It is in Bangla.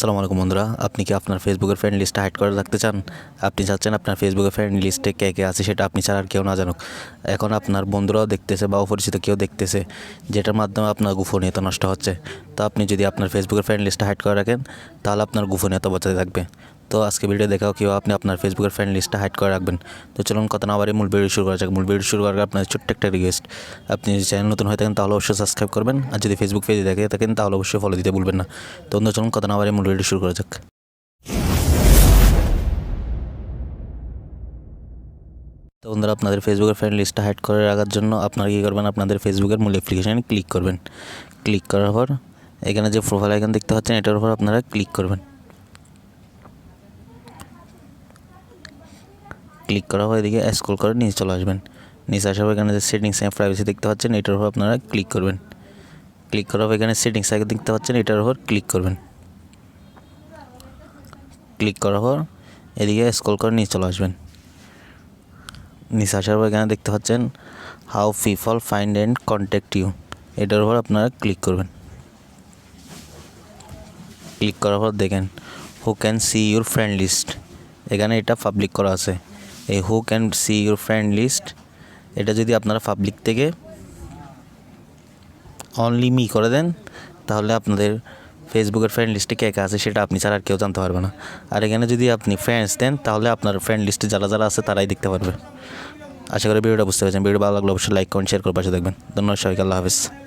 আসসালামু আলাইকুম বন্ধুরা, আপনি কি আপনার ফেসবুকের ফ্রেন্ড লিস্টটা হাইড করে রাখতে চান? আপনি চাচ্ছেন আপনার ফেসবুকের ফ্রেন্ড লিস্টে কে কে আছে সেটা আপনি ছাড়া আর কেউ না জানুক। এখন আপনার বন্ধুরাও দেখতেছে বা অপরিচিত কেউ দেখতেছে, যেটার মাধ্যমে আপনার গোপনীয়তা নষ্ট হচ্ছে। তো আপনি যদি আপনার ফেসবুকের ফ্রেন্ড লিস্টটা হাইড করে রাখেন, তাহলে আপনার গোপনীয়তা বজায় থাকবে। তো আজকে ভিডিও দেখাও কীভাবে আপনি আপনার ফেসবুকের ফ্রেন্ড লিস্টটা হাইড করে রাখবেন। তো চলুন কথা না বাড়ি মূল ভিডিও শুরু করা যাক। মূল ভিডিও শুরু করার আপনার ছোট্ট একটা রিকোয়েস্ট আপনি যদি চ্যানেল নতুন হয়ে থাকেন তাহলে অবশ্যই সাবস্ক্রাইব করবেন। আর যদি ফেসবুক পেজে দেখে থাকেন তাহলে অবশ্যই ফলো দিতে ভুলবেন না। তো বন্ধুরা, চলুন কথা না বাড়ি মূল ভিডিও শুরু করা যাক। তো বন্ধুরা, আপনাদের ফেসবুকের ফ্রেন্ড লিস্টটা হাইড করে রাখার জন্য আপনারা কী করবেন? আপনাদের ফেসবুকের মূল অ্যাপ্লিকেশানে ক্লিক করবেন। ক্লিক করার পর এখানে যে প্রোফাইল আইকন দেখতে পাচ্ছেন, এটার উপর আপনারা ক্লিক করবেন। ক্লিক করা পর এদিকে স্ক্রল করে নিচে চলে আসবেন। নিচে আসার পর এখানে যে সেটিংস প্রাইভেসি দেখতে পাচ্ছেন, এটার উপর আপনারা ক্লিক করবেন। ক্লিক করার পর এখানে সেটিংস আইকন দেখতে পাচ্ছেন, এটার উপর ক্লিক করবেন। ক্লিক করার পর এদিকে স্ক্রল করে নিচে চলে আসবেন। নিচে আসার পর এখানে দেখতে পাচ্ছেন how people find and contact you এটার উপর আপনারা ক্লিক করবেন। ক্লিক করার পর দেখেন who can see your friend list এখানে এটা পাবলিক করা আছে। এই who can see your friend list এটা যদি আপনারা পাবলিক থেকে অনলি মি করে দেন, তাহলে আপনাদের ফেসবুকের ফ্রেন্ড লিস্টে কে আছে সেটা আপনি ছাড়া আর কেউ জানতে পারবে না। আর এখানে যদি আপনি ফ্রেন্ডস দেন, তাহলে আপনার ফ্রেন্ড লিস্টে যারা যারা আছে তারাই দেখতে পারবে। আশা করি ভিডিওটা বুঝতে পেরেছেন। ভিডিও ভালো লাগলে অবশ্যই লাইক কমেন্ট শেয়ার করে পাশে দেখবেন ধন্যবাদ সবাইকে, আল্লাহ হাফিজ।